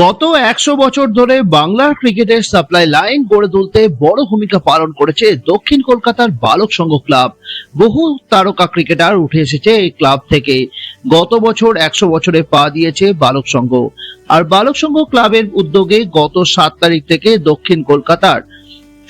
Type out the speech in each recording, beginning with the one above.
গত একশো বছর ধরে বাংলার ক্রিকেটের সাপ্লাই লাইন গড়ে তুলতে বড় ভূমিকা পালন করেছে দক্ষিণ কলকাতার বালক সংঘ ক্লাব। বহু তারকা ক্রিকেটার উঠে এসেছে এই ক্লাব থেকে। গত বছর একশো বছরে পা দিয়েছে বালক সংঘ। আর বালক সংঘ ক্লাবের উদ্যোগে গত সাত তারিখ থেকে দক্ষিণ কলকাতার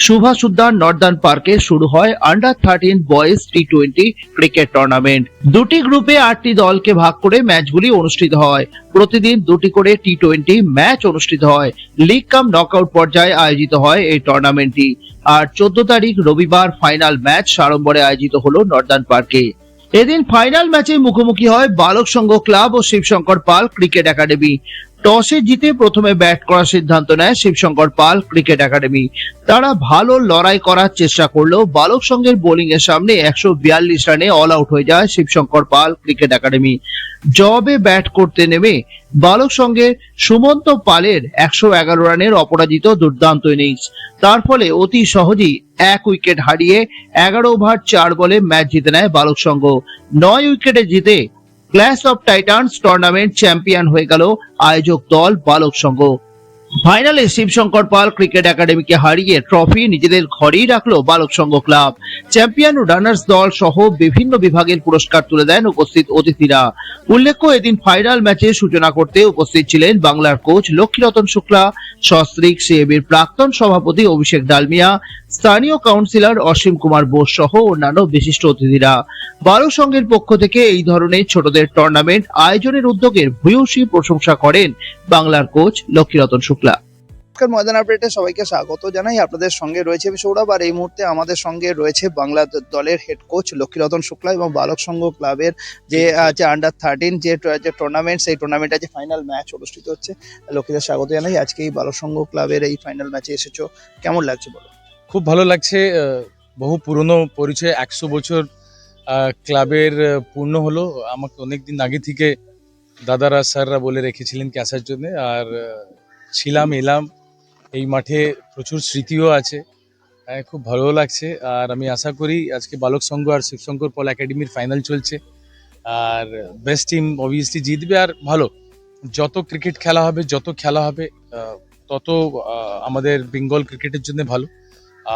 সুভাষ উদ্যান নর্দার্ন পার্কে শুরু হয় under thirteen boys T twenty cricket tournament দুটি গ্রুপে আটটি দলকে ভাগ করে ম্যাচগুলি অনুষ্ঠিত হয়। প্রতিদিন দুটি করে টি টোয়েন্টি ম্যাচ অনুষ্ঠিত হয়। লিগ কাম নকআউট পর্যায়ে আয়োজিত হয় এই টুর্নামেন্টটি আর চোদ্দ তারিখ রবিবার ফাইনাল ম্যাচ সাড়ম্বরে আয়োজিত হলো নর্দার্ন পার্কে। এদিন ফাইনাল ম্যাচে মুখোমুখি হয় বালক সংঘ ক্লাব ও শিবশঙ্কর পাল ক্রিকেট একাডেমি। টসে জিতে প্রথমে ব্যাট করার সিদ্ধান্ত নেয় শিবশঙ্কর পাল, ক্রিকেট একাডেমি। তারা ভালো লড়াই করার চেষ্টা করলেও বালক সংঘের বোলিং এর সামনে একশো বিয়াল্লিশ রানে অল আউট হয়ে যায় শিবশঙ্কর পাল, ক্রিকেট একাডেমি। জবে ব্যাট করতে নেমে বালক সংঘের সুমন্ত পালের একশো এগারো রানের অপরাজিত দুর্দান্ত ইনিংস। তার ফলে অতি সহজেই এক উইকেট হারিয়ে এগারো ওভার চার বলে ম্যাচ জিতে নেয় বালক সংঘ। নয় উইকেটে জিতে clash of titans tournament champion হয়ে গেল আয়োজক দল বালক সংঘ। ফাইনালে শিবশঙ্কর পাল ক্রিকেট একাডেমিকে হারিয়ে ট্রফি নিজেদের ঘরেই রাখল বালক সংঘ ক্লাব চ্যাম্পিয়ন ও রানার্স দল সহ বিভিন্ন বিভাগের পুরস্কার তুলে দেন উপস্থিত অতিথিরা। উল্লেখ্য, এদিন ফাইনাল ম্যাচে সূচনা করতে উপস্থিত ছিলেন বাংলার কোচ লক্ষ্মীরতন শুক্লা, সস্ত্রিক সিএবির প্রাক্তন সভাপতি অভিষেক ডালমিয়া স্থানীয় কাউন্সিলর অসীম কুমার বোস সহ অন্যান্য বিশিষ্ট অতিথিরা। বারো সংঘের পক্ষ থেকে এই ধরনের ছোটদের টুর্নামেন্ট আয়োজনের উদ্যোগের ভূয়সী প্রশংসা করেন বাংলার কোচ লক্ষ্মীরতন শুক্লা। নমস্কার ময়দান আপডেটে সবাইকে স্বাগত জানাই। আপনাদের সঙ্গে রয়েছে আমি সৌরভ আর এই মুহূর্তে আমাদের সঙ্গে রয়েছে বাংলা দলের হেড কোচ লক্ষ্মীরতন শুক্লা এবং বালক সংঘ ক্লাবের যে আছে আন্ডার থার্টিন যে যে টুর্নামেন্ট সেই টুর্নামেন্টে যে ফাইনাল ম্যাচ অনুষ্ঠিত হচ্ছে। লক্ষ্মীদের স্বাগত জানাই। আজকে এই বালক সংঘ ক্লাবের এই ফাইনাল ম্যাচে এসেছ। কেমন লাগছে বলো? খুব ভালো লাগছে বহু পুরনো পরিচয়, একশো বছর ক্লাবের পূর্ণ হলো। আমাকে অনেক দিন আগে থেকে দাদারা, স্যাররা বলে রেখেছিলেন কি আসার জন্য। আর ছিলাম, এলাম, এই মাঠে প্রচুর স্মৃতিও আছে। খুব ভালো লাগছে। আর আমি আশা করি আজকে বালক সংঘ আর শিবশঙ্কর পল একাডেমির ফাইনাল চলছে। আর, বেস্ট টিম অবভিয়াসলি জিতবে। আর ভালো, যত ক্রিকেট খেলা হবে, যত খেলা হবে তত আমাদের বেঙ্গল ক্রিকেটের জন্য ভালো।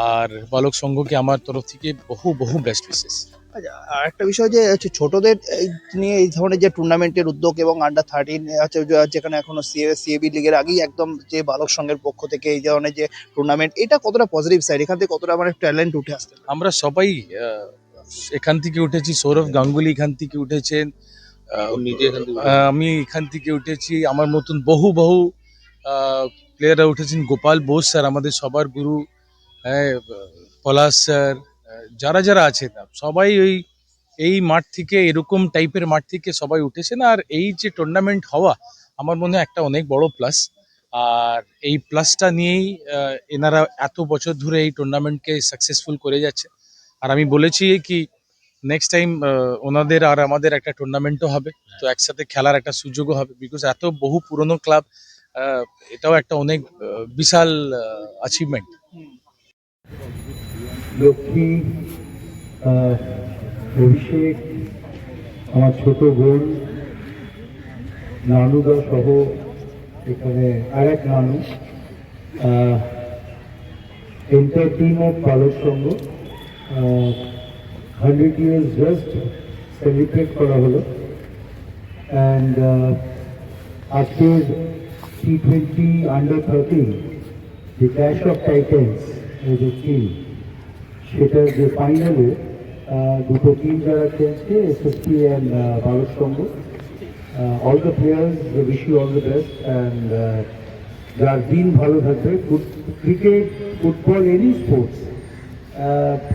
আর বালক সংঘকে আমার তরফ থেকে বহু বহু বেস্ট আচ্ছা আর একটা বিষয় যে হচ্ছে ছোটদের নিয়ে এই ধরনের যে টুর্নামেন্টের উদ্যোগ এবং আন্ডার থার্টিন হচ্ছে যেখানে এখনও সিএ সিএবি লিগের আগেই একদম যে বালক সংঘের পক্ষ থেকে এই ধরনের যে টুর্নামেন্ট এটা কতটা পজিটিভ সাইড এখান থেকে কতটা মানে ট্যালেন্ট উঠে আসতে পারে? আমরা সবাই এখান থেকে উঠেছি সৌরভ গাঙ্গুলি এখান থেকে উঠেছেন আমি এখান থেকে উঠেছি আমার মতন বহু বহু প্লেয়াররা উঠেছেন। গোপাল বোস স্যার আমাদের সবার গুরু। পলাশ স্যার, যারা যারা আছেন সবাই ওই, এই মাঠ থেকে, এরকম টাইপের মাঠ থেকে সবাই উঠেছেন আর এই যে টুর্নামেন্ট হওয়া, আমার মনে হয় একটা অনেক বড় প্লাস আর এই প্লাসটা নিয়েই এনারা এত বছর ধরে এই টুর্নামেন্টকে সাকসেসফুল করে যাচ্ছে। আর আমি বলেছি কি নেক্সট টাইম ওনাদের আর আমাদের একটা টুর্নামেন্টও হবে। তো একসাথে খেলার একটা সুযোগও হবে। বিকজ এত বহু পুরনো ক্লাব এটাও একটা অনেক বিশাল অ্যাচিভমেন্ট লক্ষ্মী অভিষেক, আমার ছোট বোন, নানুদা সহ এখানে আরেক নানু entire team of Balak Sangha hundred years just celebrate করা হলো। অ্যান্ড আজকের টি টোয়েন্টি আন্ডার থার্টিন যে ক্যাশ অফ টাইটেন্স যে টিম সেটার যে ফাইনালে দুটো টিম যারা খেলছে SSP and Bharat all the players wish you all the best and যার দিন ভালো থাকবে cricket football any sports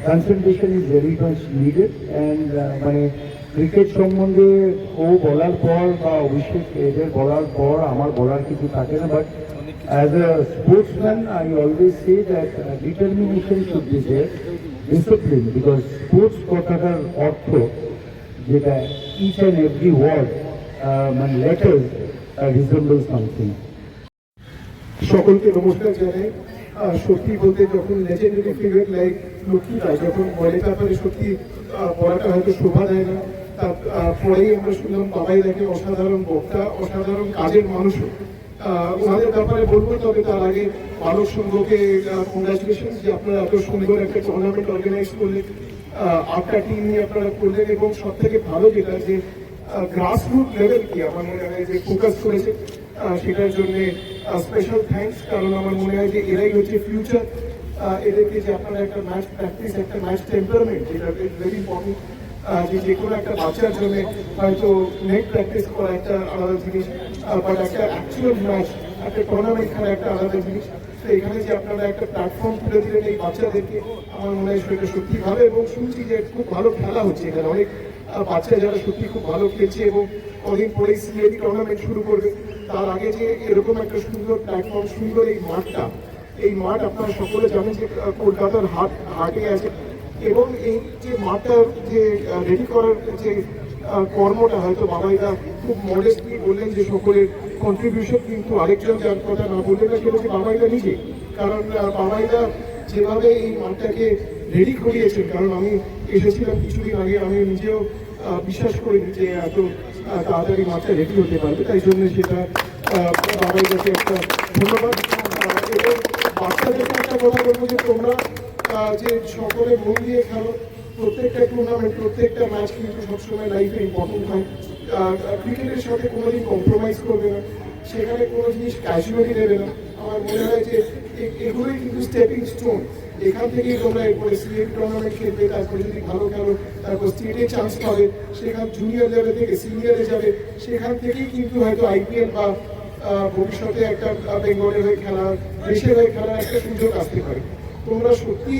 concentration is very much needed and মানে ক্রিকেট সম্বন্ধে ও বলার পর বা অভিষেক এদের বলার পর, আমার বলার কিছু থাকে না but As a sportsman, I always say that uh, determination should be there, discipline, because sports কথাটার অর্থ যেটা each and every word um, and letters uh, resembles something. সকলকে নমস্কার জানাই সত্যি বলতে যখন লেজেন্ডারি ফিগার লাইক লক্ষ্মীরা যখন বলে তারপরে সত্যি বলাটা হয়তো শোভা দেয় না তার আহ, পরেই আমরা শুনলাম বাবাই লাগে অসাধারণ বক্তা অসাধারণ কাজের মানুষও ওনাদের ব্যাপারে বলব, তবে তার আগে বালক সংঘকে কংগ্রাচুলেশন যে আপনারা এত সুন্দর একটা টুর্নামেন্ট অর্গানাইজ করলেন আটটা টিম নিয়ে আপনারা করলেন এবং সব থেকে ভালো যেটা যে গ্রাস রুট লেভেল কি আমার মনে হয় যে ফোকাস করেছে সেটার জন্য স্পেশাল থ্যাঙ্কস কারণ আমার মনে হয় যে এরাই হচ্ছে ফিউচার এদেরকে যে আপনারা একটা ম্যাচ প্র্যাকটিস একটা ম্যাচ টেম্পারমেন্ট যেটা ভেরি ইম্পর্টেন্ট যে যে কোনো একটা বাচ্চার জন্য হয়তো নেট প্র্যাকটিস করা একটা আলাদা জিনিস বাট একটা অ্যাকচুয়াল ম্যাচ একটা টুর্নামেন্ট খেলা একটা আলাদা জিনিস। তো এখানে যে আপনারা একটা প্ল্যাটফর্ম তুলে দিলেন এই বাচ্চাদেরকে, আমার মনে হয় সেটা সত্যি ভালো এবং শুনছি যে খুব ভালো খেলা হচ্ছে এখানে। অনেক বাচ্চা যারা সত্যি খুব ভালো খেলছে এবং কদিন পরেই সিএডি টুর্নামেন্ট শুরু করবে, তার আগে যে এরকম একটা সুন্দর প্ল্যাটফর্ম সুন্দর এই মাঠটা, এই মাঠ আপনারা সকলে জানেন যে কলকাতার হাট, হাটে আছে। এবং এই যে মাঠটা যে রেডি করার যে কর্মটা হয়তো বাবাইদা খুব মডেস্টলি বললেন যে সকলের কন্ট্রিবিউশন কিন্তু আরেকজন যার কথা না বললেন না সেটা বাবাইদা নিজে? কারণ বাবাইদা যেভাবে এই মাঠটাকে রেডি করিয়েছেন কারণ আমি এসেছিলাম কিছুদিন আগে আমি নিজেও বিশ্বাস করিনি যে এত তাড়াতাড়ি মাঠটা রেডি হতে পারবে। তাই জন্য সেটা আহ, বাবাইদাকে একটা ধন্যবাদ এবং বাচ্চাদেরকে একটা কথা বলব যে তোমরা যে সকলে মন দিয়ে খেলো, প্রত্যেকটা টুর্নামেন্ট প্রত্যেকটা ম্যাচ কিন্তু সবসময় লাইফে ইম্পর্টেন্ট হয়। ক্রিকেটের সাথে কোনোদিন কম্প্রোমাইজ করবে না। সেখানে কোনো জিনিস ক্যাজুয়ালি নেবে না। আমার মনে হয় যে এগুলোই কিন্তু স্টেপিং স্টোন এখান থেকেই তোমরা এরপরে সিএম টুর্নামেন্ট খেলবে, তারপরে যদি ভালো খেলো, তারপর স্টেটে চান্স পাবে, সেখান জুনিয়র লেভেল থেকে সিনিয়রে যাবে, সেখান থেকেই কিন্তু হয়তো আইপিএল বা ভবিষ্যতে একটা বেঙ্গলের হয়ে খেলা দেশের হয়ে খেলার একটা সুযোগ আসতে পারে। তোমরা সত্যি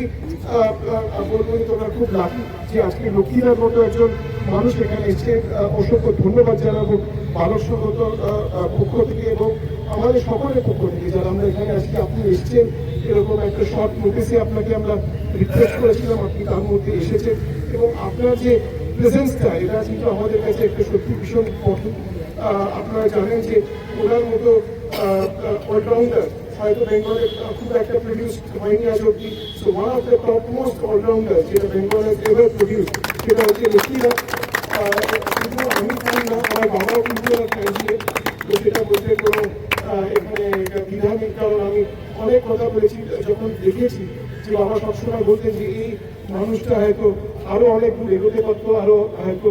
বলব তোমরা খুব লাকি যে আজকে লক্ষ্মীনাথ মতো একজন মানুষ এখানে এসছে অসংখ্য ধন্যবাদ জানাব ভারত সঙ্গত পক্ষ থেকে এবং আমাদের সকলের পক্ষ থেকে যারা আমরা এখানে আজকে আপনি এসছেন, এরকম একটা শর্ট নোটিসে আপনাকে আমরা রিকোয়েস্ট করেছিলাম, আপনি তার মধ্যে এসেছেন এবং আপনার যে প্রেজেন্সটা এটা কিন্তু আমাদের কাছে একটা সত্যি ভীষণ ইম্পর্টেন্ট আপনারা জানেন যে ওনার মতো অলরাউন্ডার হয়তো বেঙ্গলে খুব একটা প্রডিউস হয়নি আজ অব্দি so one of the top most allrounder যেটা বেঙ্গল হ্যাজ এভার প্রডিউস সেটা হচ্ছে লক্ষ্মীরা শুধু আমি খাই না, আমার বাবাও কিন্তু তো সেটা বলতে কোনো এখানে বিধান নেই, কারণ আমি অনেক কথা বলেছি, যখন দেখেছি যে বাবা সবসময় বলতেন যে, এই মানুষটা হয়তো আরও অনেক দূর এগোতে পারতো আরও হয়তো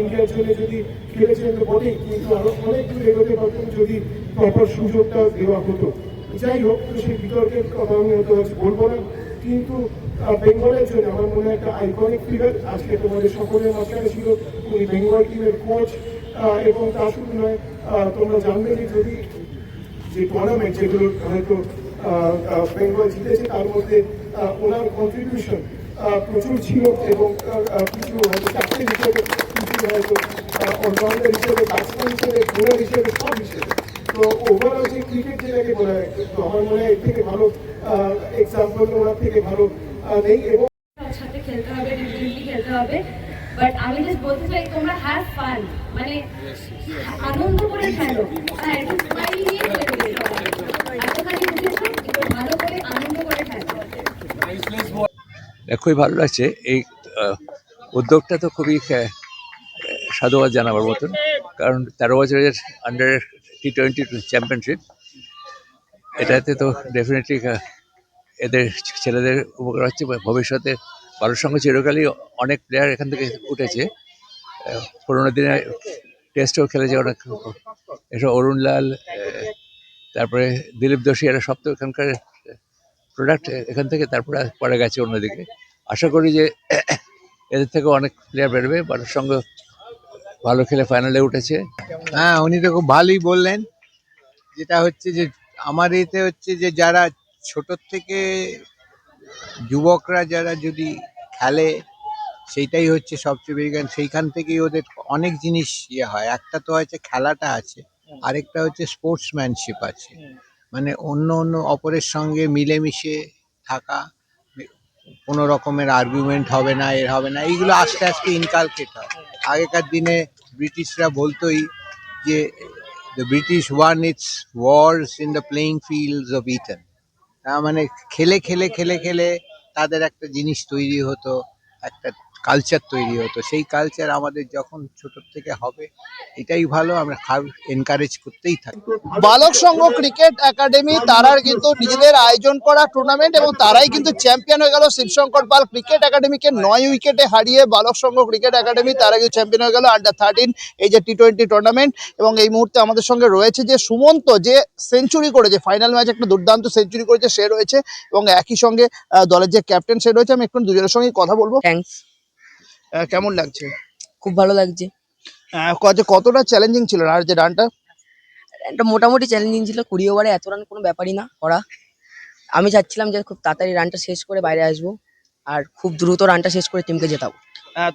ইন্ডিয়ার জন্য যদি খেলেছিলেন তো বটেই। কিন্তু আরও অনেক দূর এগোতে পারতেন যদি প্রপার সুযোগটা দেওয়া হতো। যাই হোক তো সেই বিতর্কের কথা আমি হয়তো বলব না। কিন্তু বেঙ্গলের জন্য আমার মনে হয় একটা আইকনিক ফিগার আজকে তোমাদের সকলের মাঝখানে ছিল। উনি বেঙ্গল টিমের কোচ এবং তা শুধু নয় তোমরা জানবে যে যদি যে টুর্নামেন্ট যেগুলো হয়তো বেঙ্গল জিতেছে, তার মধ্যে ওনার কন্ট্রিবিউশন প্রচুর ছিল এবং কিছু হয়তো ক্যাপ্টেন হিসেবে, কিছু হয়তো অলরাউন্ডার হিসেবে ব্যাটসম্যান হিসেবে বোলার হিসেবে, সব হিসেবে। তো ওভারঅল যে ক্রিকেট যেটাকে বলা হয় তো আমার মনে হয় এর থেকে ভালো এক্সাম্পল ওনার থেকে ভালো নেই এবং সাথে খেলতে হবে ডিফারেন্টলি খেলতে হবে। বাট আমি জাস্ট বলতে চাই তোমরা হ্যাভ ফান মানে আনন্দ করে খেলো। আর স্মাইল নিয়ে খেলবে এতখানি বুঝেছ? একটু ভালো করে আনন্দ করে খেলো। খুবই ভালো লাগছে এই উদ্যোগটা তো খুবই সাধুবাদ জানাবার মতন। কারণ তেরো বছরের আন্ডার টি টোয়েন্টি চ্যাম্পিয়নশিপ এটাতে তো ডেফিনেটলি এদের ছেলেদের উপকার হচ্ছে ভবিষ্যতে ভারত সঙ্গে চিরকালই অনেক প্লেয়ার এখান থেকে উঠেছে। পুরোনো দিনে টেস্টও খেলেছে অনেক এসব অরুণ লাল তারপরে দিলীপ দোষী, এরা সব তো এখানকার প্রোডাক্ট এখান থেকে, তারপরে পড়ে গেছে অন্যদিকে। আশা করি যে এদের থেকে অনেক প্লেয়ার বেরোবে, ভারত সঙ্গে ভালো খেলে ফাইনালে উঠেছে। হ্যাঁ উনি তো খুব ভালোই বললেন। যেটা হচ্ছে যে আমার এতে হচ্ছে যে যারা ছোটোর থেকে যুবকরা যারা যদি খেলে সেইটাই হচ্ছে সবচেয়ে বেশি কারণ সেইখান থেকেই ওদের অনেক জিনিস ইয়ে হয়। একটা তো হচ্ছে খেলাটা আছে আরেকটা হচ্ছে স্পোর্টসম্যানশিপ আছে। মানে অন্য অন্য অপরের সঙ্গে মিলেমিশে থাকা কোনো রকমের আর্গুমেন্ট হবে না, এর হবে না, এইগুলো আস্তে আস্তে ইনকালকেট হয়। আগেকার দিনে ব্রিটিশরা বলতোই যে the British won its wars in the playing fields of Eton মানে খেলে খেলে খেলে খেলে তাদের একটা জিনিস তৈরি হতো, একটা কালচার তৈরি হতো সেই কালচার আমাদের যখন ছোট থেকে হবে এটাই ভালো। আমরা এনকারেজ করতেই থাকি। বালক সংঘ ক্রিকেট একাডেমি তারার কিন্তু নিজেদের আয়োজন করা টুর্নামেন্ট এবং তারাই কিন্তু চ্যাম্পিয়ন হয়ে গেল শিবশঙ্কর পাল ক্রিকেট একাডেমিকে নয় উইকেটে হারিয়ে বালক সংঘ ক্রিকেট একাডেমি তারা কিন্তু চ্যাম্পিয়ন হয়ে গেল আন্ডার থার্টিন এই যে টি টোয়েন্টি টুর্নামেন্ট এবং এই মুহূর্তে আমাদের সঙ্গে রয়েছে যে সুমন্ত যে সেঞ্চুরি করেছে ফাইনাল ম্যাচ একটা দুর্দান্ত সেঞ্চুরি করেছে সে রয়েছে। এবং একই সঙ্গে আহ, দলের যে ক্যাপ্টেন সে রয়েছে। আমি একটু দুজনের সঙ্গে কথা বলব। থ্যাঙ্কস আহ, কেমন লাগছে? খুব ভালো লাগছে। ক- কতটা চ্যালেঞ্জিং ছিল আর যে রানটা রানটা মোটামুটি চ্যালেঞ্জিং ছিল কুড়ি ওভারে এত রান কোনো ব্যাপারই না করা। আমি চাচ্ছিলাম যে খুব তাড়াতাড়ি রানটা শেষ করে বাইরে আসব আর খুব দ্রুত রানটা শেষ করে টিমকে জেতাবো।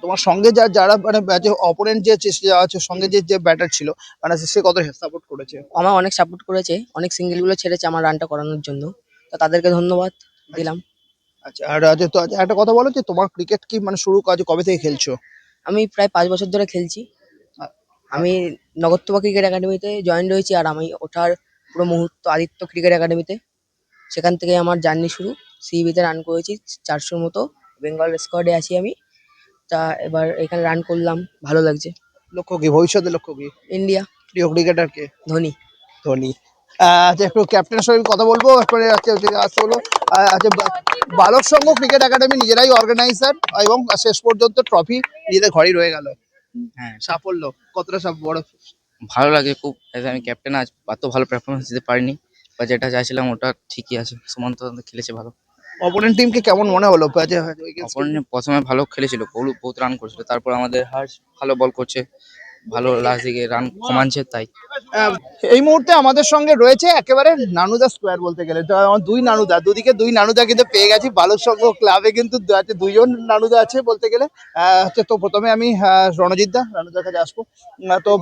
তোমার সঙ্গে যা যারা মানে যে অপোনেন্ট যে চেষ্টা আছে সঙ্গে যে যে ব্যাটার ছিল মানে সে কত সাপোর্ট করেছে? আমার অনেক সাপোর্ট করেছে অনেক সিঙ্গেলগুলো ছেড়েছে আমার রানটা করানোর জন্য। তো তাদেরকে ধন্যবাদ দিলাম। আচ্ছা আর আচ্ছা, তো আচ্ছা, একটা কথা বলো যে তোমার ক্রিকেট কি মানে শুরু কাজ কবে থেকে খেলছো? আমি প্রায় পাঁচ বছর ধরে খেলছি। আমি নগরতবা ক্রিকেট একাডেমিতে জয়েন রয়েছি আর আমি ওঠার পুরো মুহূর্ত আদিত্য ক্রিকেট একাডেমিতে। সেখান থেকে আমার জার্নি শুরু। সিবিতে রান করেছি চারশোর মতো। বেঙ্গল স্কোয়াডে আছি আমি। তা এবার এখানে রান করলাম। ভালো লাগছে। লক্ষ্য কি? ভবিষ্যতে লক্ষ্য কি? ইন্ডিয়া প্রিয় ক্রিকেটার কে? ধোনি। ধোনি। আচ্ছা একটু ক্যাপ্টেনের সঙ্গে কথা বলব। এরপরে আজকে আচ্ছা বালক সংঘ ক্রিকেট একাডেমি নিজেরাই অর্গানাইজার এবং শেষ পর্যন্ত ট্রফি নিজেদের ঘরেই রয়ে গেল। হ্যাঁ। সাফল্য কতটা সব বড়? ভালো লাগে খুব। আমি ক্যাপ্টেন আজ এত ভালো পারফরমেন্স দিতে পারিনি। বা যেটা চাইছিলাম ওটা ঠিকই আছে। সুমন্ত খেলেছে ভালো। অপোনেন্ট টিমকে কেমন মনে হলো? প্রথমে ভালো খেলেছিল বহু বহুত রান করেছিল। তারপর আমাদের হার ভালো বল করছে। ভালো লাস্ট দিকে রান কমাচ্ছে তাই। এই মুহূর্তে আমাদের সঙ্গে রয়েছে একেবারে নানুদা স্কোয়ার বলতে গেলে। আমার দুই নানুদা দুদিকে দুই নানুদা কিন্তু পেয়ে গেছি। বালক সংঘ ক্লাবে কিন্তু আছে দুইজন নানুদা আছে বলতে গেলে। আহ, হচ্ছে তো প্রথমে আমি রণজিৎ দা নানুদার কাছে আসব। তো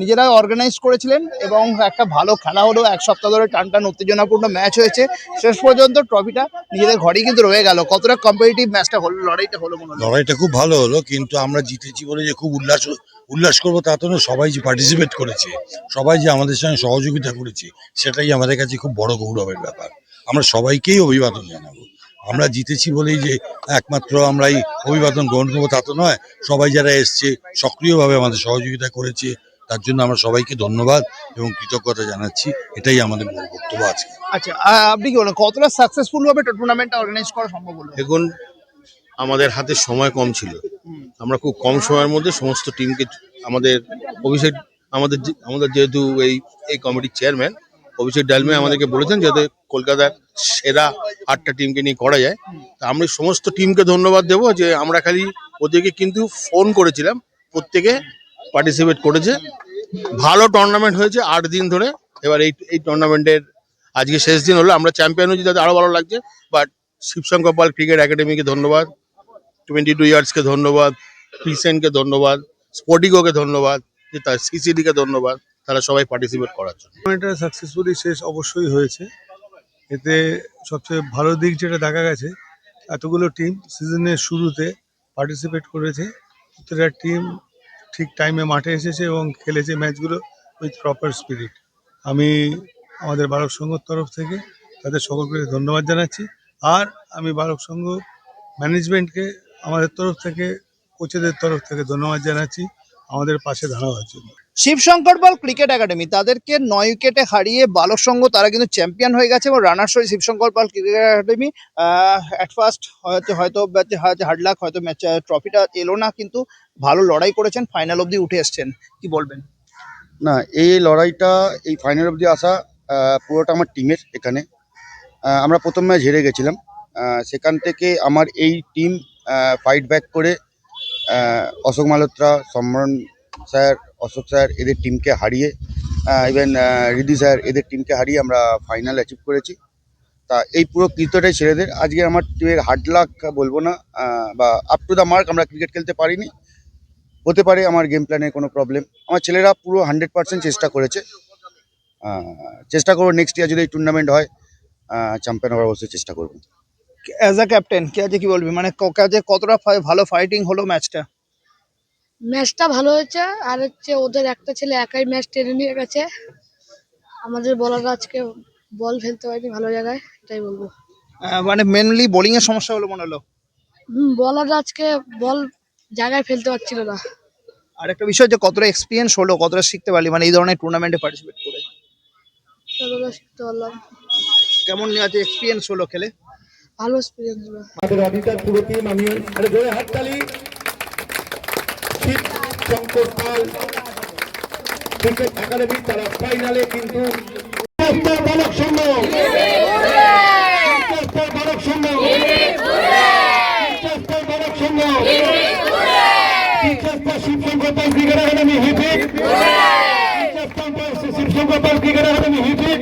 নিজেরা অর্গানাইজ করেছিলেন এবং একটা ভালো খেলা হলো। এক সপ্তাহ ধরে টান টান উত্তেজনাপূর্ণ ম্যাচ হয়েছে। শেষ পর্যন্ত ট্রফিটা নিজেদের ঘরেই কিন্তু রয়ে গেল। কতটা কম্পিটিটিভ ম্যাচটা হলো লড়াইটা হলো মনে হলো লড়াইটা খুব ভালো হলো কিন্তু আমরা জিতেছি বলে যে খুব উল্লাস উল্লাস করব তা তো না সবাই যে পার্টিসিপেট করেছে সবাই যে আমাদের সঙ্গে সহযোগিতা করেছে সেটাই আমাদের কাছে খুব বড় গৌরবের ব্যাপার। আমরা সবাইকেই অভিবাদন জানাব। আমরা জিতেছি বলেই যে একমাত্র আমরা এই অভিবাদন গ্রহণ করব তা তো নয় সবাই যারা এসছে সক্রিয়ভাবে আমাদের সহযোগিতা করেছে তার জন্য আমরা সবাইকে ধন্যবাদ এবং কৃতজ্ঞতা জানাচ্ছি এটাই আমাদের মূল বক্তব্য আজকে। আচ্ছা আহ, আপনি কি বলেন কতটা সাকসেসফুল ভাবে টুর্নামেন্টটা অর্গানাইজ করা সম্ভব হলো? দেখুন আমাদের হাতে সময় কম ছিল। আমরা খুব কম সময়ের মধ্যে সমস্ত টিমকে আমাদের অভিষেক, আমাদের আমাদের যেহেতু এই এই কমিটির চেয়ারম্যান, অভিষেক ডালমে আমাদেরকে বলেছেন যাতে কলকাতার সেরা আটটা টিমকে নিয়ে করা যায়। তা আমি সমস্ত টিমকে ধন্যবাদ দেবো যে আমরা খালি ওদেরকে কিন্তু ফোন করেছিলাম, প্রত্যেকে পার্টিসিপেট করেছে। ভালো টুর্নামেন্ট হয়েছে আট দিন ধরে। এবার এই এই টুর্নামেন্টের আজকে শেষ দিন হলো। আমরা চ্যাম্পিয়ন হয়েছি, তাতে আরও ভালো লাগছে। বাট শিবশঙ্কর পাল ক্রিকেট একাডেমিকে ধন্যবাদ। টোয়েন্টি টু ইয়ার্সকে ধন্যবাদ ক্রিসেনকে ধন্যবাদ স্পোর্টিগোকে ধন্যবাদ যে তার সিসিডিকে ধন্যবাদ তারা সবাই পার্টিসিপেট করার জন্য এটা সাকসেসফুলি শেষ অবশ্যই হয়েছে। এতে সবচেয়ে ভালো দিক যেটা দেখা গেছে, এতগুলো টিম সিজনের শুরুতে পার্টিসিপেট করেছে। প্রত্যেকটা টিম ঠিক টাইমে মাঠে এসেছে এবং খেলেছে ম্যাচগুলো উইথ প্রপার স্পিরিট আমি আমাদের বালক সংঘর তরফ থেকে তাদের সকলকে ধন্যবাদ জানাচ্ছি। আর আমি বালক সংঘ ম্যানেজমেন্টকে আমাদের তরফ থেকে কোচেদের তরফ থেকে ধন্যবাদ জানাচ্ছি। আমাদের পাশে দাঁড়াবার জন্য। শিবশঙ্কর বল ক্রিকেট একাডেমি তাদেরকে নয় উইকেটে হারিয়ে বালক সংঘ তারা কিন্তু চ্যাম্পিয়ন হয়ে গেছে এবং রানার্স হয়ে Shibshankar Pal cricket academy at first হয়তো হয়তো হয়তো হার্ড লাক হয়তো ম্যাচ ট্রফিটা এলো না কিন্তু ভালো লড়াই করেছেন ফাইনাল অবধি উঠে এসছেন। কি বলবেন? না এই লড়াইটা এই ফাইনাল অবধি আসা পুরোটা আমার টিমের এখানে। আমরা প্রথম ম্যাচ হেরে গেছিলাম। সেখান থেকে আমার এই টিম ফাইট ব্যাক করে অশোক মালহোত্রা সম্মান স্যার, অশোক স্যার এদের টিমকে হারিয়ে ইভেন রিদি স্যার এদের টিমকে হারিয়ে আমরা ফাইনাল অ্যাচিভ করেছি। তা এই পুরো কৃত্যটাই ছেলেদের। আজকে আমার টিমের হার্ড লাক বলব না বা আপ টু দ্য মার্ক আমরা ক্রিকেট খেলতে পারিনি। হতে পারে আমার গেম প্ল্যানে কোনো প্রবলেম আমার ছেলেরা পুরো হান্ড্রেড পার্সেন্ট চেষ্টা করেছে। চেষ্টা করব নেক্সট ইয়ার যদি এই টুর্নামেন্ট হয় চ্যাম্পিয়ন হওয়ার অবশ্যই চেষ্টা করব। অ্যাজ আ ক্যাপ্টেন কে আছে কি বলবি? মানে কাজে কতটা ভালো ফাইটিং হলো ম্যাচটা ম্যাচটা ভালো হয়েছে আর হচ্ছে ওদের একটা ছেলে একাই ম্যাচ টেনে নিয়ে গেছে। আমাদের বলাররা আজকে বল ফেলতে পারেনি ভালো জায়গায় এটাই বলব। মানে মেনলি বোলিং এর সমস্যা হলো মনে হলো? বলার আজকে বল জায়গায় ফেলতে পারছিল না। আর একটা বিষয় যে কতটা এক্সপিরিয়েন্স হলো কতটা শিখতে পারলি মানে এই ধরনের টুর্নামেন্টে পার্টিসিপেট করে। শিখতে পারলাম। কেমন আছে এক্সপিরিয়েন্স হলো খেলে? ভালো এক্সপিরিয়েন্স হলো আমাদের অদিতার পুরো টিম আমি আরে জোরে হাততালি শিব শঙ্কর পাল। ক্রিকেট একাডেমি তারা ফাইনালে কিন্তু বালক সংঘ। বালক ক্রিকেট একাডেমি হিপিক শিবশঙ্কর ক্রিকেট একাডেমি হিপিক